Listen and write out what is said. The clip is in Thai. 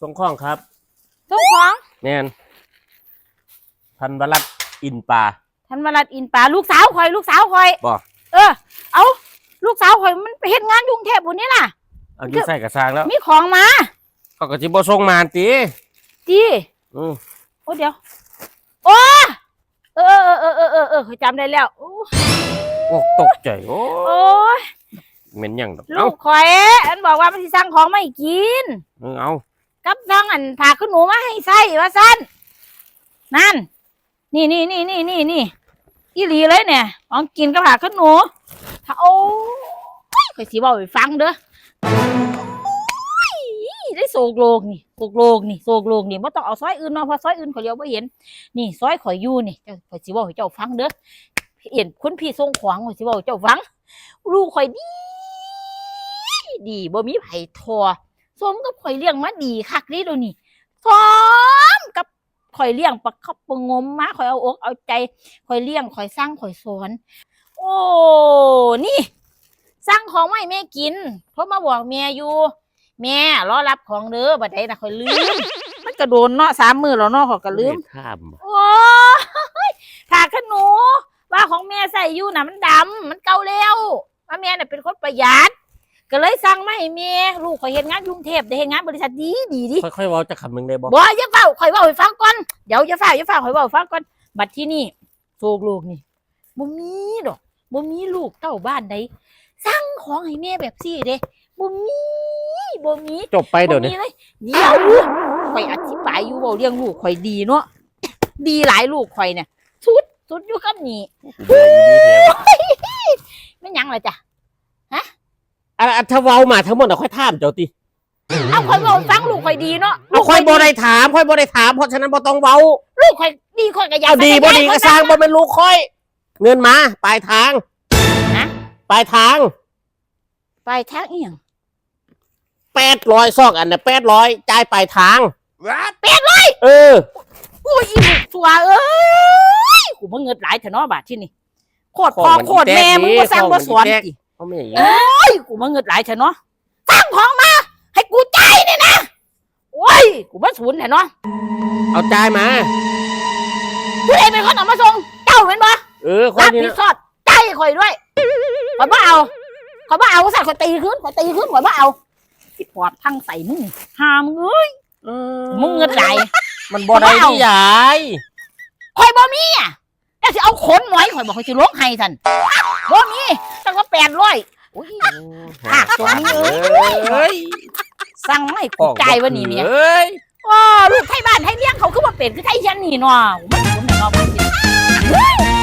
ส่งข้องครับส่งของแม่นพันวรัตน์อินปลาท่านมาลัดอินปลาลูกสาวข่อย ลูกสาวข่อย บ่เออ เอาลูกสาวข่อยมันไปเฮ็ดงานอยกรุงเทพบุนี่ล่ะ เอาอยู่ใส่กระซางแล้วมีของมาเขาก็สิบ่ส่งมาติจีอืมโอ้เดี๋ยว โอ้เออเออเออเออเออเออข่อยจำได้แล้วโอ้โอ้ตกใจโอ้โอ้ยเหม็นหยังดอกลูเอ้ากข่อย อันบอกว่ามันสิสั่งของมาให้กิน เออเอา กับสั่งอันผากขึ้นหนูมาให้ใส่ว่าสั้นนั่น นี่นี่นี่นี่นี่นี่อีหลีเลยเนี่ยของกินกับผากขึ้นหนูถ้าโอ้ยข่อยสิบอกไปฟังเด้อได้โศกโลกนี่โศกโลกนี่โศกโลกนี่บ่ต้องเอาซอยอื่นเนาเพราะซอยอื่นข่อยเลี้ยวบ่เห็น นี่ซอยข่อยยู่นี่เจ้าข่อยสิบอกให้เจ้าฟังเด้อเห็นคุณพี่ส่งของข่อยสิบอกให้เจ้าฟังลูกข่อยดี ดีบ่มีไผ่ทอ สมกับข่อยเลี้ยงมาดีคักนี่เดี๋ยวนี้สมกับข่อยเลี้ยงปะคับปะงมมาข่อยเอาอกเอาใจข่อยเลี้ยงข่อยสร้างข่อยสอน โอ้นี่สร้างของมาให้แม่กินเพราะมาบอกแม่อยู่ แม่รอรับของเด้อบัดใดนะข่อยลืมมันกระโดนเนาะสามมือแล้วเนาะข่อยก็ลืมไข้ามบ่โอ้ยถากขนหนูว่าของแม่ใส่อยู่น่ะมันดำมันเก่าแล้วว่าแม่น่ะเป็นคนประหยัด ก็เลยสั่งมาให้แม่ลูกข่อยเฮ็ดงานกรุงเทพได้เฮ็ดงานบริษัทดีดีดิค่อยๆเว้าจะคำหนึงได้บ่บ่อย่าเฝ้าข่อยเว้าให้ฟังก่อนเดี๋ยวอย่าเฝ้าอย่าเฝ้าข่อยเว้าให้ฟังก่อนบัดที่นี่โศกลูกนี่บ่มีดอกบ่มีลูกเต้าบ้านใดสั่งของให้แม่แบบซี่เด้บ่มีบ่มีจบไปเดี๋ยวนี้บ่มีเลยเดี๋ยวข่อยอธิบายอยู่เว้าเรื่องลูกข่อยดีเนาะดีหลายลูกข่อยเนี่ยสุดสุดอยู่กับนี่แม่นหยังล่ะจ้ะอ่ะถ้าเว้ามาทั้งหมดน่ะค่อยถามเจ้าติเอาข่อยเว้าให้ฟังลูกข่อยดีเนาะเอาค่อยบ่ได้ถามค่อยบ่ได้ถามเพราะฉะนั้นบ่ต้องเว้าลูกข่อยดีข่อยก็อยากเอาดีบ่ดีก็สร้างบ่เป็นลูกค่อย เงินมาปลายทางนะปลายทางไปทางอีหยัง800ซอกอันน่ะ800จ่ายปลายทางแปดร้อยเออ โอ้ยอีลูกตัวเอ้ยกูบ่เงิดหลายเถอะเนาะบาดที่นี่โคตรพ่อโคตรแม่มึงบ่สร้างบ่สอนติ เขาไม่อย่างนี้เอ้ยกูมาเงิดหลายเถอะเนาะสร้างของมา ให้กูใจายเนี่ยนะโอ้ยกูมาศูนย์แน่เนาะเอาจ่ายมา ผู้ใดเป็นคนเอามาส่งเจ้าเป็นบ่เออคนรับนี้ผิดชอบใจายข่อยด้วยข่อยบ่เอาข่อยบ่เอาซะข่อยตีขึ้นข่อยตีขึ้นข่อยบ่เอาที่ปอดทั้งใส่มึงหามงเอ้ยเออมึงเงินหลาย มันบ่ได้ที่ยาย ข่อยบ่มีอะ แล้วสิเอาขนหมอยข่อยบอกข่อยสิลงให้ท่านบ่มีตั้งว่าแปดร้อยอุ้ยหักตัวนี้เอ้ยสั่งไม่กูใจายวันนี้เนี่ย เอ้ยอ๋อลูกไทยบ้านไทยเลี้ยงเขาคือว่าเป็นคือไทยยันนี่เนาะมันคุ้นเนาะมันสิ